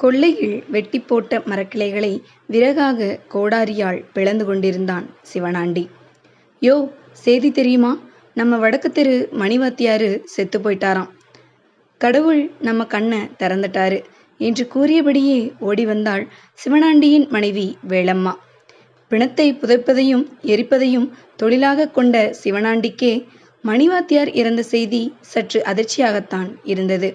கொல்லையில் வெட்டி போட்ட மரக்கிளைகளை விறகாக கோடாரியால் பிளந்து கொண்டிருந்தான் சிவனாண்டி. யோ செய்தி தெரியுமா? நம்ம வடக்கு தெரு மணிவாத்தியாரு செத்து போயிட்டாராம். கடவுள் நம்ம கண்ணை திறந்துட்டாரு என்று கூறியபடியே ஓடி வந்தாள் சிவனாண்டியின் மனைவி வேளம்மா பிணத்தை புதைப்பதையும் எரிப்பதையும் தொழிலாக கொண்ட சிவனாண்டிக்கே மணிவாத்தியார் இறந்த செய்தி சற்று அதிர்ச்சியாகத்தான் இருந்தது.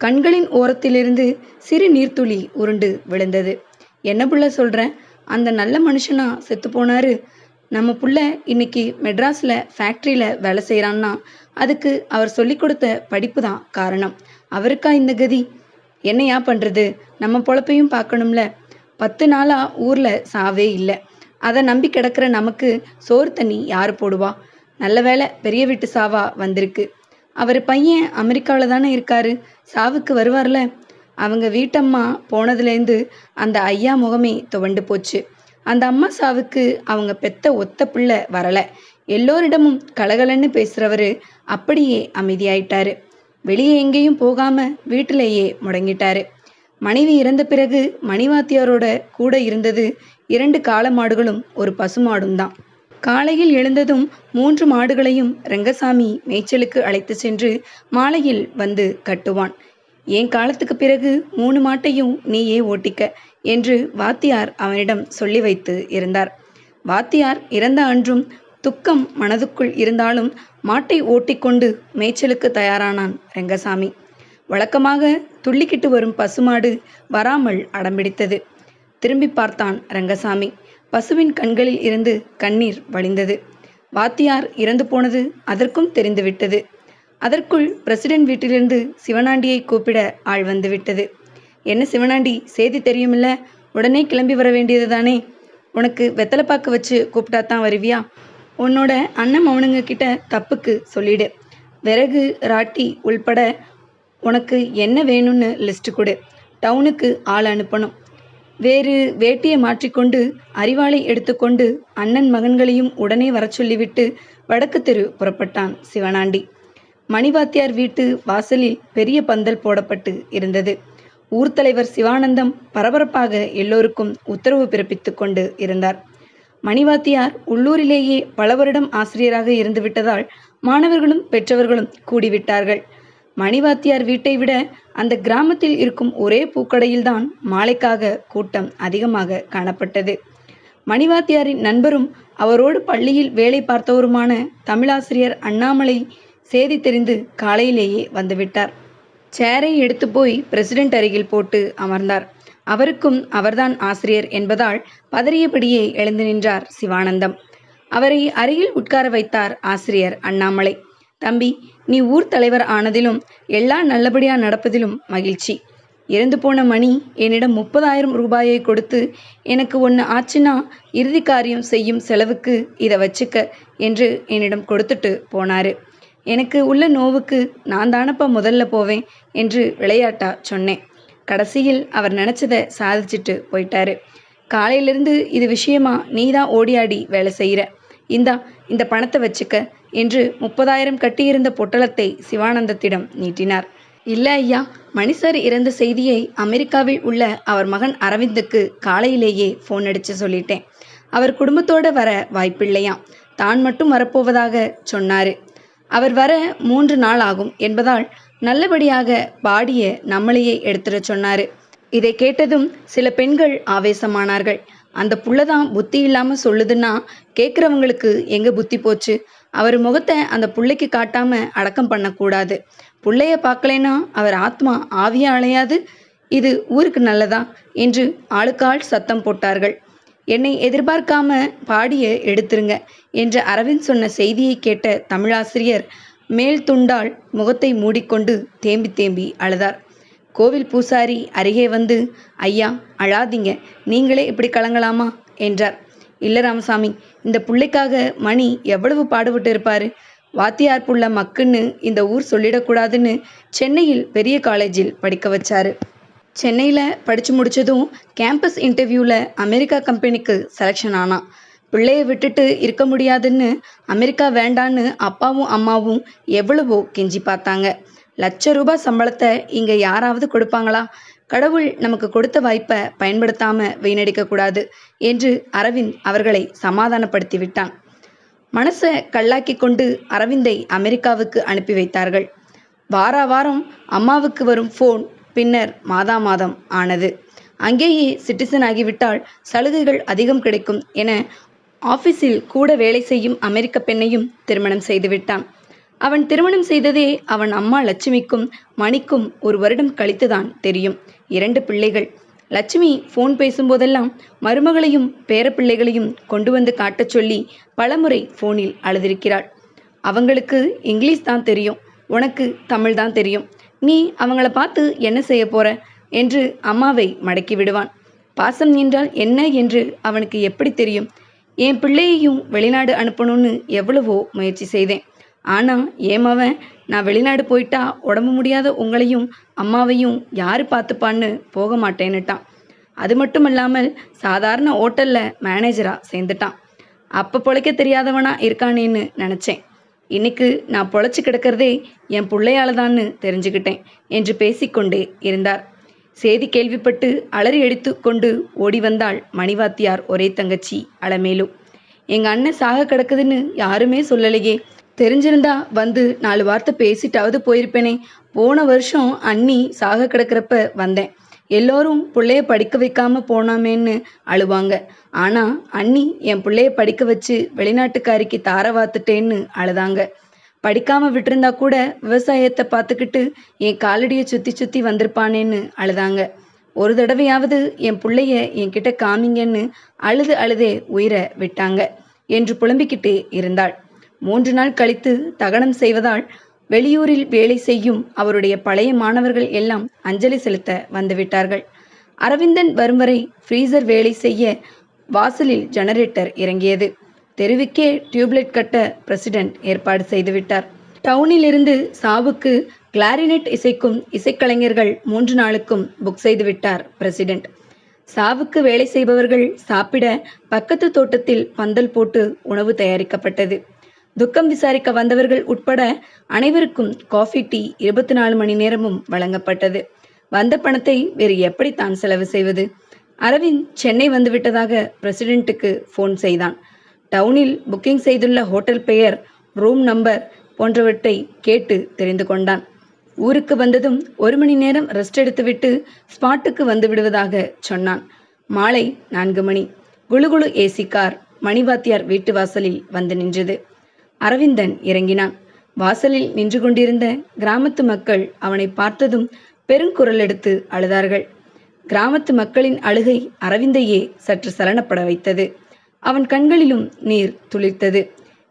கண்களின் ஓரத்திலிருந்து சிறு நீர்த்துளி உருண்டு விழுந்தது. என்ன புள்ள சொல்கிறேன் அந்த நல்ல மனுஷனா செத்து போனாரு. நம்ம புள்ள இன்னைக்கு மெட்ராஸில் ஃபேக்ட்ரியில் வேலை செய்கிறான்னா அதுக்கு அவர் சொல்லி கொடுத்த படிப்பு தான் காரணம். அவருக்கா இந்த கதி? என்னையா பண்ணுறது நம்ம பொழப்பையும் பார்க்கணும்ல. பத்து நாளாக ஊரில் சாவே இல்லை. அதை நம்பி கிடக்கிற நமக்கு சோறு தண்ணி யார் போடுவா? நல்ல வேளை பெரிய வீட்டு சாவா வந்திருக்கு. அவர் பையன் அமெரிக்காவில் தானே இருக்காரு. சாவுக்கு வருவார்ல. அவங்க வீட்டம்மா போனதுலேருந்து அந்த ஐயா முகமே துவண்டு போச்சு. அந்த அம்மா சாவுக்கு அவங்க பெத்த ஒத்த பிள்ளை வரலை. எல்லோரிடமும் கலகலன்னு பேசுகிறவர் அப்படியே அமைதியாயிட்டாரு. வெளியே எங்கேயும் போகாமல் வீட்டிலேயே முடங்கிட்டாரு. மனைவி இறந்த பிறகு மணிவாத்தியாரோட கூட இருந்தது இரண்டு காளை மாடுகளும் ஒரு பசுமாடும் தான் காலையில் எழுந்ததும் மூன்று மாடுகளையும் ரங்கசாமி மேய்ச்சலுக்கு அழைத்து சென்று மாலையில் வந்து கட்டுவான். என் காலத்துக்கு பிறகு மூணு மாட்டையும் நீயே ஓட்டிக்க? என்று வாத்தியார் அவனிடம் சொல்லி வைத்து இருந்தார். வாத்தியார் இறந்த அன்றும் துக்கம் மனதுக்குள் இருந்தாலும் மாட்டை ஓட்டிக்கொண்டு மேய்ச்சலுக்கு தயாரானான் ரங்கசாமி. வழக்கமாக துள்ளிக்கிட்டு வரும் பசுமாடு வராமல் அடம்பிடித்தது திரும்பி பார்த்தான் ரங்கசாமி. பசுவின் கண்களில் இருந்து கண்ணீர் வழிந்தது. வாத்தியார் இறந்து போனது அதற்கும் தெரிந்துவிட்டது. அதற்குள் பிரசிடென்ட் வீட்டிலிருந்து சிவனாண்டியை கூப்பிட ஆள் வந்துவிட்டது. என்ன சிவனாண்டி செய்தி தெரியுமில்ல? உடனே கிளம்பி வர வேண்டியது தானே உனக்கு வெத்தலைப்பாக்கு வச்சு கூப்பிட்டா தான் வருவியா? உன்னோட அண்ணன் மௌனுங்க கிட்ட தப்புக்கு சொல்லிடு. விறகு ராட்டி உள்பட உனக்கு என்ன வேணும்னு லிஸ்ட்டு கொடு. டவுனுக்கு ஆள் அனுப்பணும். வேறு வேட்டியை மாற்றிக்கொண்டு அறிவாளை எடுத்துக்கொண்டு அண்ணன் மகன்களையும் உடனே வரச் சொல்லிவிட்டு வடக்கு தெரு புறப்பட்டான் சிவனாண்டி. மணிவாத்தியார் வீட்டு வாசலில் பெரிய பந்தல் போடப்பட்டு இருந்தது. ஊர் தலைவர் சிவானந்தம் பரபரப்பாக எல்லோருக்கும் உத்தரவு பிறப்பித்து கொண்டு இருந்தார். மணிவாத்தியார் உள்ளூரிலேயே பல வருடம் ஆசிரியராக இருந்துவிட்டதால் மாணவர்களும் பெற்றவர்களும் கூடிவிட்டார்கள். மணிவாத்தியார் வீட்டை விட அந்த கிராமத்தில் இருக்கும் ஒரே பூக்கடையில்தான் மாலைக்காக கூட்டம் அதிகமாக காணப்பட்டது. மணிவாத்தியாரின் நண்பரும் அவரோடு பள்ளியில் வேலை பார்த்தவருமான தமிழாசிரியர் அண்ணாமலை செய்தி தெரிந்து காலையிலேயே வந்துவிட்டார். சேரை எடுத்து போய் பிரசிடென்ட் அருகில் போட்டு அமர்ந்தார். அவருக்கும் அவர்தான் ஆசிரியர் என்பதால் பதறியபடியே எழுந்து நின்றார் சிவானந்தம். அவரை அருகில் உட்கார வைத்தார் ஆசிரியர் அண்ணாமலை. தம்பி நீ ஊர் தலைவர் ஆனதிலும் எல்லாம் நல்லபடியா நடப்பதிலும் மகிழ்ச்சி. இறந்து போன மணி என்னிடம் முப்பதாயிரம் ரூபாயை கொடுத்து எனக்கு ஒன்று ஆச்சுன்னா இறுதி காரியம் செய்யும் செலவுக்கு இதை வச்சுக்க என்று என்னிடம் கொடுத்துட்டு போனார். எனக்கு உள்ள நோவுக்கு நான் தானப்பா முதல்ல போவேன் என்று விளையாட்டா சொன்னேன். கடைசியில் அவர் நினச்சதை சாதிச்சுட்டு போயிட்டாரு. காலையிலிருந்து இது விஷயமா நீ தான் ஓடியாடி வேலை செய்கிற இந்தா இந்த பணத்தை வச்சுக்க. என்று முப்பதாயிரம் கட்டியிருந்த பொட்டலத்தை சிவானந்தத்திடம் நீட்டினார். இல்லை ஐயா மணிசார் இறந்த செய்தியை அமெரிக்காவில் உள்ள அவர் மகன் அரவிந்துக்கு காலையிலேயே ஃபோன் அடித்து சொல்லிட்டேன். அவர் குடும்பத்தோட வர வாய்ப்பில்லையாம். தான் மட்டும் வரப்போவதாக சொன்னார். அவர் வர மூன்று நாள் ஆகும் என்பதால் நல்லபடியாக பாடிய நம்மளையே எடுத்துட சொன்னார். இதை கேட்டதும் சில பெண்கள் ஆவேசமானார்கள். அந்த புள்ளதான் புத்தி இல்லாமல் சொல்லுதுன்னா கேட்குறவங்களுக்கு எங்கே புத்தி போச்சு? அவர் முகத்தை அந்த பிள்ளைக்கு காட்டாமல் அடக்கம் பண்ணக்கூடாது. பிள்ளைய பார்க்கலைன்னா அவர் ஆத்மா ஆவியா அலையாது. இது ஊருக்கு நல்லதா? என்று ஆளுக்காள் சத்தம் போட்டார்கள். என்னை எதிர்பார்க்காம பாடிய எடுத்துருங்க என்று அரவிந்த் சொன்ன செய்தியை கேட்ட தமிழாசிரியர் மேல் துண்டால் முகத்தை மூடிக்கொண்டு தேம்பி தேம்பி அழுதார். கோவில் பூசாரி அருகே வந்து ஐயா அழாதீங்க. நீங்களே இப்படி கலங்கலாமா? என்றார். இல்லை ராமசாமி. இந்த பிள்ளைக்காக மணி எவ்வளவு பாடுபட்டு இருப்பாரு? வாத்தியார் புள்ள மக்குன்னு இந்த ஊர் சொல்லிடக்கூடாதுன்னு சென்னையில் பெரிய காலேஜில் படிக்க வச்சாரு. சென்னையில் படித்து முடித்ததும் கேம்பஸ் இன்டர்வியூவில் அமெரிக்கா கம்பெனிக்கு செலெக்ஷன் ஆனான் பிள்ளையை விட்டுட்டு இருக்க முடியாதுன்னு அமெரிக்கா வேண்டான்னு அப்பாவும் அம்மாவும் எவ்வளவோ கெஞ்சி பார்த்தாங்க. லட்ச ரூபாய் சம்பளத்தை இங்கே யாராவது கொடுப்பாங்களா? கடவுள் நமக்கு கொடுத்த வாய்ப்பை பயன்படுத்தாம வீணடிக்க கூடாது என்று அரவிந்த் அவர்களை சமாதானப்படுத்தி விட்டான். மனசை கல்லாக்கி கொண்டு அரவிந்தை அமெரிக்காவுக்கு அனுப்பி வைத்தார்கள். வாரா வாரம் அம்மாவுக்கு வரும் ஃபோன் பின்னர் மாதா மாதம் ஆனது. அங்கேயே சிட்டிசன் ஆகிவிட்டால் சலுகைகள் அதிகம் கிடைக்கும் என ஆபீஸில் கூட வேலை செய்யும் அமெரிக்க பெண்ணையும் திருமணம் செய்துவிட்டான். அவன் திருமணம் செய்ததே அவன் அம்மா லட்சுமிக்கும் மணிக்கும் ஒரு வருடம் கழித்துதான் தெரியும். இரண்டு பிள்ளைகள். லட்சுமி ஃபோன் பேசும்போதெல்லாம் மருமகளையும் பேரப்பிள்ளைகளையும் கொண்டு வந்து காட்டச் சொல்லி பலமுறை ஃபோனில் அழுதிருக்கிறாள். அவங்களுக்கு இங்கிலீஷ் தான் தெரியும். உனக்கு தமிழ் தான் தெரியும். நீ அவங்கள பார்த்து என்ன செய்ய போற? என்று அம்மாவை மடக்கி விடுவான். பாசம் என்றால் என்ன என்று அவனுக்கு எப்படி தெரியும்? என் பிள்ளையையும் வெளிநாடு அனுப்பணும்னு எவ்வளவோ முயற்சி செய்தேன். ஆனால் ஏமாவன் நான் வெளிநாடு போயிட்டா உடம்பு முடியாத உங்களையும் அம்மாவையும் யார் பார்த்துப்பான்னு போக மாட்டேன்னுட்டான். அது மட்டும் இல்லாமல் சாதாரண ஹோட்டலில் மேனேஜராக சேர்ந்துட்டான். அப்போ பொழைக்க தெரியாதவனா இருக்கானேன்னு நினச்சேன். இன்னைக்கு நான் பொழைச்சி கிடக்கிறதே என் பிள்ளையாலதான்னு தெரிஞ்சுக்கிட்டேன் என்று பேசிக்கொண்டே இருந்தார். செய்தி கேள்விப்பட்டு அலறி எடுத்து கொண்டு ஓடி வந்தாள் மணிவாத்தியார் ஒரே தங்கச்சி அலமேலு. எங்கள் அண்ணன் சாக கிடக்குதுன்னு யாருமே சொல்லலையே தெரிஞ்சிருந்தா வந்து நாலு வார்த்தை பேசிட்டாவது போயிருப்பேனே. போன வருஷம் அண்ணி சாக கிடக்கிறப்ப வந்தேன். எல்லோரும் பிள்ளைய படிக்க வைக்காம போனாமேன்னு அழுவாங்க. ஆனா அண்ணி என் பிள்ளைய படிக்க வச்சு வெளிநாட்டுக்காரிக்கு தார வாத்துட்டேன்னு அழுதாங்க. படிக்காம விட்டிருந்தா கூட விவசாயத்தை பார்த்துக்கிட்டு என் காலடியை சுத்தி சுத்தி வந்திருப்பானேன்னு அழுதாங்க. ஒரு தடவையாவது என் பிள்ளைய என்கிட்ட காமிங்கன்னு அழுது அழுதே உயிரை விட்டாங்க. என்று புலம்பிக்கிட்டு இருந்தாள். மூன்று நாள் கழித்து தகனம் செய்வதால் வெளியூரில் வேலை செய்யும் அவருடைய பழைய மாணவர்கள் எல்லாம் அஞ்சலி செலுத்த வந்துவிட்டார்கள். அரவிந்தன் வரும் வரை ஃப்ரீசர் வேலை செய்ய வாசலில் ஜெனரேட்டர் இறங்கியது. தெருவுக்கே டியூப்லைட் கட்ட பிரசிடென்ட் ஏற்பாடு செய்துவிட்டார். டவுனிலிருந்து சாவுக்கு கிளாரினெட் இசைக்கும் இசைக்கலைஞர்கள் மூன்று நாளுக்கும் புக் செய்து விட்டார் பிரசிடென்ட் சாவுக்கு வேலை செய்பவர்கள் சாப்பிட பக்கத்து தோட்டத்தில் பந்தல் போட்டு உணவு தயாரிக்கப்பட்டது. துக்கம் விசாரிக்க வந்தவர்கள் உட்பட அனைவருக்கும் காஃபி டீ இருபத்தி நாலு மணி நேரமும் வழங்கப்பட்டது. வந்த பணத்தை வேறு எப்படி தான் செலவு செய்வது? அரவிந்த் சென்னை வந்துவிட்டதாக பிரசிடென்ட்டுக்கு ஃபோன் செய்தான். டவுனில் புக்கிங் செய்துள்ள ஹோட்டல் பெயர் ரூம் நம்பர் போன்றவற்றை கேட்டு தெரிந்து கொண்டான். ஊருக்கு வந்ததும் ஒரு மணி நேரம் ரெஸ்ட் எடுத்துவிட்டு ஸ்பாட்டுக்கு வந்து விடுவதாக சொன்னான். மாலை நான்கு மணி. குளுகுளு ஏசி கார் மணிவாத்தியார் வீட்டு வாசலில் வந்து நின்றது. அரவிந்தன் இறங்கினான். வாசலில் நின்று கொண்டிருந்த கிராமத்து மக்கள் அவனை பார்த்ததும் பெருங்குரல் எடுத்து அழுதார்கள். கிராமத்து மக்களின் அழுகை அரவிந்தையே சற்று சலனப்பட வைத்தது. அவன் கண்களிலும் நீர் துளிர்த்தது.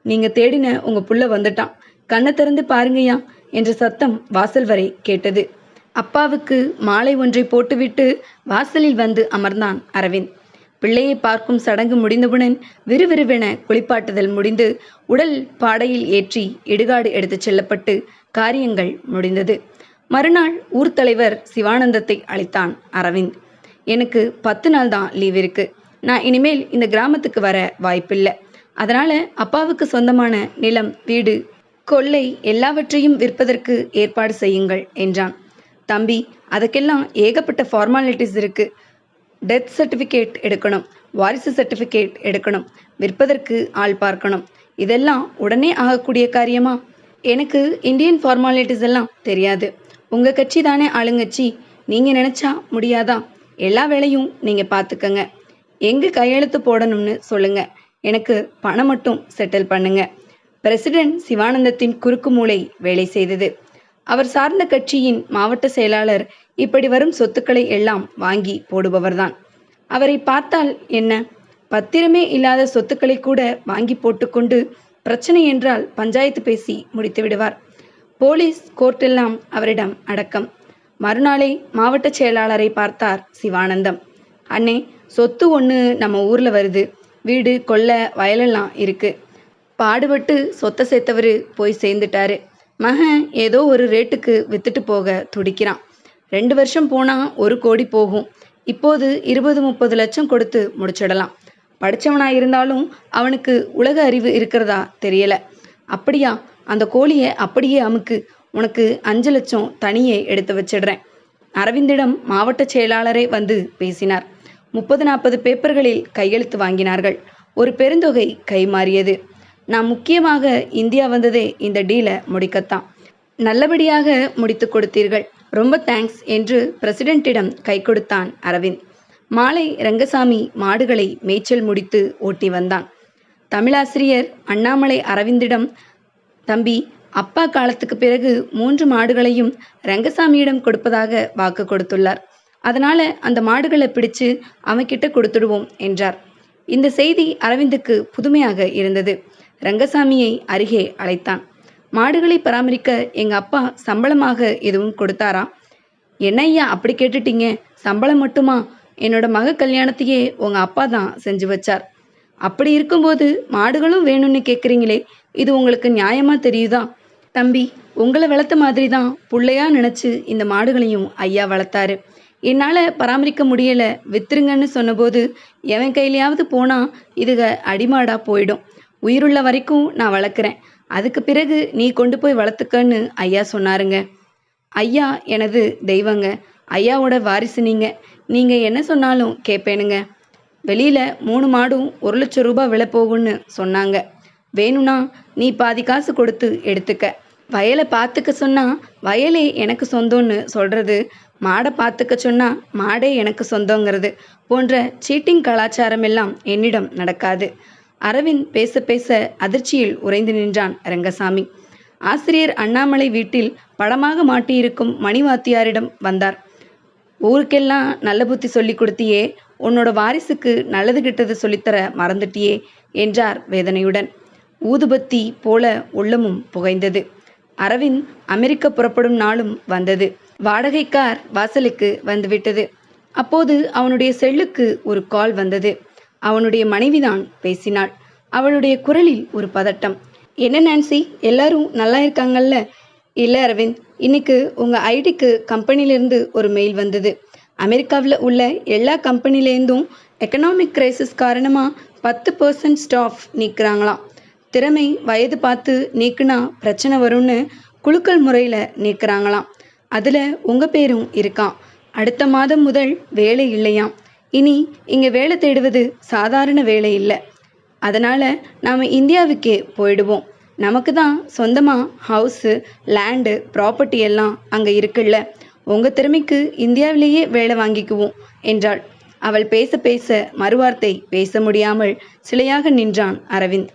நீங்க தேடின உங்க புள்ள வந்துட்டான். கண்ணை திறந்து பாருங்கய்யா என்ற சத்தம் வாசல் வரை கேட்டது. அப்பாவுக்கு மாலை ஒன்றை போட்டுவிட்டு வாசலில் வந்து அமர்ந்தான் அரவிந்த். பிள்ளையை பார்க்கும் சடங்கு முடிந்தவுடன் விறுவிறுவென குளிப்பாட்டுதல் முடிந்து உடல் பாடையில் ஏற்றி இடுகாடு எடுத்துச் செல்லப்பட்டு காரியங்கள் முடிந்தது. மறுநாள் ஊர் தலைவர் சிவானந்தத்தை அழைத்தான் அரவிந்த். எனக்கு பத்து நாள் தான் லீவ் இருக்கு. நான் இனிமேல் இந்த கிராமத்துக்கு வர வாய்ப்பில்லை. அதனால அப்பாவுக்கு சொந்தமான நிலம் வீடு கொள்ளை எல்லாவற்றையும் விற்பதற்கு ஏற்பாடு செய்யுங்கள் என்றான். தம்பி அதுக்கெல்லாம் ஏகப்பட்ட ஃபார்மாலிட்டிஸ் இருக்குது டெத் சர்டிஃபிகேட் எடுக்கணும் வாரிசு சர்டிஃபிகேட் எடுக்கணும் விற்பதற்கு ஆள் பார்க்கணும். இதெல்லாம் உடனே ஆகக்கூடிய காரியமா? எனக்கு இந்தியன் ஃபார்மாலிட்டிஸ் எல்லாம் தெரியாது. உங்கள் கட்சி தானே ஆளுங்கட்சி. நீங்கள் நினச்சா முடியாதா? எல்லா வேலையும் நீங்கள் பார்த்துக்கங்க. எங்கே கையெழுத்து போடணும்னு சொல்லுங்கள் எனக்கு பணம் மட்டும் செட்டில் பண்ணுங்க. பிரசிடென்ட் சிவானந்தத்தின் குறுக்கு மூளை வேலை செய்தது. அவர் சார்ந்த கட்சியின் மாவட்ட செயலாளர் இப்படி வரும் சொத்துக்களை எல்லாம் வாங்கி போடுபவர்தான். அவரை பார்த்தால் என்ன? பத்திரமே இல்லாத சொத்துக்களை கூட வாங்கி போட்டுக்கொண்டு பிரச்சனை என்றால் பஞ்சாயத்து பேசி முடித்து விடுவார். போலீஸ் கோர்ட்டெல்லாம் அவரிடம் அடக்கம். மறுநாளே மாவட்ட செயலாளரை பார்த்தார் சிவானந்தம். அண்ணே சொத்து ஒன்று நம்ம ஊரில் வருது. வீடு கொள்ள வயலெல்லாம் இருக்கு. பாடுபட்டு சொத்தை சேர்த்தவர் போய் சேர்ந்துட்டாரு. மகன் ஏதோ ஒரு ரேட்டுக்கு வித்துட்டு போக துடிக்கிறான். ரெண்டு வருஷம் போனால் ஒரு கோடி போகும். இப்போது இருபது முப்பது லட்சம் கொடுத்து முடிச்சிடலாம். படித்தவனாக இருந்தாலும் அவனுக்கு உலக அறிவு இருக்கிறதா தெரியலை. அப்படியா? அந்த கோழியை அப்படியே அமுக்கு. உனக்கு அஞ்சு லட்சம் தனியே எடுத்து வச்சிடுறேன். அரவிந்திடம் மாவட்ட செயலாளரே வந்து பேசினார். முப்பது நாற்பது பேப்பர்களில் கையெழுத்து வாங்கினார்கள். ஒரு பெருந்தொகை கைமாறியது. நான் முக்கியமாக இந்தியா வந்ததே இந்த டீலை முடிக்கத்தான். நல்லபடியாக முடித்து கொடுத்தீர்கள். ரொம்ப தேங்க்ஸ் என்று பிரசிடென்ட்டிடம் கை கொடுத்தான் அரவிந்த். மாலை ரங்கசாமி மாடுகளை மேய்ச்சல் முடித்து ஓட்டி வந்தான். தமிழாசிரியர் அண்ணாமலை அரவிந்திடம் தம்பி அப்பா காலத்துக்கு பிறகு மூன்று மாடுகளையும் ரங்கசாமியிடம் கொடுப்பதாக வாக்கு கொடுத்துள்ளார். அதனால அந்த மாடுகளை பிடிச்சு அவன்கிட்ட கொடுத்துடுவோம் என்றார். இந்த செய்தி அரவிந்துக்கு புதுமையாக இருந்தது. ரங்கசாமியை அருகே அழைத்தான். மாடுகளை பராமரிக்க எங்க அப்பா சம்பளமாக எதுவும் கொடுத்தாரா? என்ன ஐயா அப்படி கேட்டுட்டீங்க? சம்பளம் மட்டுமா? என்னோட மக கல்யாணத்தையே உங்க அப்பா தான் செஞ்சு வச்சார். அப்படி இருக்கும்போது மாடுகளும் வேணும்னு கேட்குறீங்களே இது உங்களுக்கு நியாயமா தெரியுதா? தம்பி உங்களை வளர்த்த மாதிரி தான் புள்ளையா நினச்சி இந்த மாடுகளையும் ஐயா வளர்த்தாரு. என்னால் பராமரிக்க முடியலை வித்துருங்கன்னு சொன்னபோது எவன் கையிலையாவது போனால் இதுக அடிமாடாக போயிடும். உயிருள்ள வரைக்கும் நான் வளர்க்குறேன். அதுக்கு பிறகு நீ கொண்டு போய் வளர்த்துக்கன்னு ஐயா சொன்னாருங்க. ஐயா எனது தெய்வங்க. ஐயாவோட வாரிசு நீங்க. நீங்க என்ன சொன்னாலும் கேட்பேனுங்க வெளியில மூணு மாடும் ஒரு லட்சம் ரூபாய் விலை போகும்னு சொன்னாங்க. வேணும்னா நீ பாதி காசு கொடுத்து எடுத்துக்க. வயலை பார்த்துக்க சொன்னா வயலே எனக்கு சொந்தம்னு சொல்றது. மாடை பார்த்துக்க சொன்னா மாடே எனக்கு சொந்தங்கிறது போன்ற சீட்டிங் கலாச்சாரம் எல்லாம் என்னிடம் நடக்காது. அரவிந்த் பேச பேச அதிர்ச்சியில் உறைந்து நின்றான் ரங்கசாமி. ஆசிரியர் அண்ணாமலை வீட்டில் படமாக மாட்டியிருக்கும் மணிவாத்தியாரிடம் வந்தார். ஊருக்கெல்லாம் நல்ல புத்தி சொல்லி கொடுத்தியே உன்னோட வாரிசுக்கு நல்லது கெட்டது சொல்லித்தர மறந்துட்டியே என்றார் வேதனையுடன். ஊதுபத்தி போல உள்ளமும் புகைந்தது. அரவிந்த் அமெரிக்க புறப்படும் நாளும் வந்தது. வாடகைக்கார் வாசலுக்கு வந்துவிட்டது. அப்போது அவனுடைய செல்லுக்கு ஒரு கால் வந்தது. அவனுடைய மனைவிதான் பேசினாள். அவளுடைய குரலில் ஒரு பதட்டம். என்ன நான்சி? எல்லாரும் நல்லா இருக்காங்கல்ல? இல்லை அரவிந்த். இன்னைக்கு உங்கள் ஐடிக்கு கம்பெனிலேருந்து ஒரு மெயில் வந்தது. அமெரிக்காவில் உள்ள எல்லா கம்பெனிலேருந்தும் எக்கனாமிக் கிரைசிஸ் காரணமாக பத்து பர்சன்ட் ஸ்டாஃப் நீக்கிறாங்களாம். திறமை வயது பார்த்து நீக்குனா பிரச்சனை வரும்னு குலுக்கல் முறையில் நீக்கிறாங்களாம். அதில் உங்கள் பேரும் இருக்கான் அடுத்த மாதம் முதல் வேலை இல்லையாம். இனி இங்கே வேலை தேடுவது சாதாரண வேலை இல்லை. அதனால் நாம் இந்தியாவுக்கே போயிடுவோம். நமக்கு தான் சொந்தமாக ஹவுஸு லேண்டு ப்ராப்பர்ட்டி எல்லாம் அங்கே இருக்குல்ல. உங்கள் திறமைக்கு இந்தியாவிலேயே வேலை வாங்கிக்குவோம் என்றாள். அவள் பேச பேச மறுவார்த்தை பேச முடியாமல் சிலையாக நின்றான் அரவிந்த்.